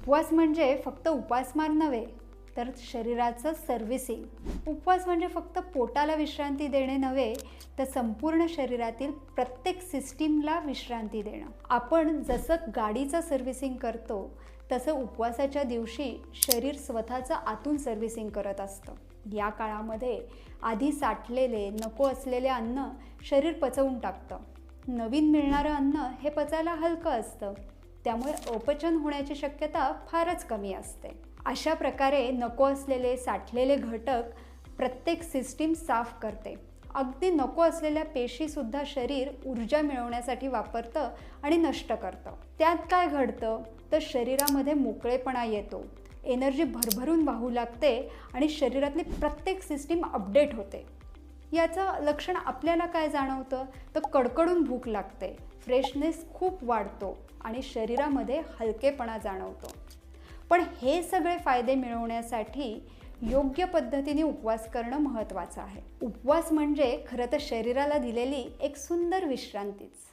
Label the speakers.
Speaker 1: उपवास म्हणजे फक्त उपासमार नव्हे तर शरीराचं सर्व्हिसिंग उपवास म्हणजे फक्त पोटाला विश्रांती देणे नव्हे तर संपूर्ण शरीरातील प्रत्येक सिस्टीमला विश्रांती देणं. आपण जसं गाडीचं सर्व्हिसिंग करतो तसं उपवासाच्या दिवशी शरीर स्वतःचं आतून सर्व्हिसिंग करत असतं. या काळामध्ये आधी साठलेले नको असलेले अन्न शरीर पचवून टाकतं. नवीन मिळणारं अन्न हे पचायला हलकं असतं. त्यामुळे अपचन होण्याची शक्यता फारच कमी असते. अशा प्रकारे नको असलेले साठलेले घटक प्रत्येक सिस्टीम साफ करते. अगदी नको असलेल्या पेशीसुद्धा शरीर ऊर्जा मिळवण्यासाठी वापरतं आणि नष्ट करतं. त्यात काय घडतं? तर शरीरामध्ये मोकळेपणा येतो. एनर्जी भरभरून वाहू लागते आणि शरीरातली प्रत्येक सिस्टीम अपडेट होते. याचं लक्षण आपल्याला काय जाणवतं? तर कडकडून भूक लागते. फ्रेशनेस खूप वाढतो आणि शरीरामध्ये हलकेपणा जाणवतो. पण हे सगळे फायदे मिळवण्यासाठी योग्य पद्धतीने उपवास करणं महत्त्वाचं आहे. उपवास म्हणजे खरं तर शरीराला दिलेली एक सुंदर विश्रांतीच.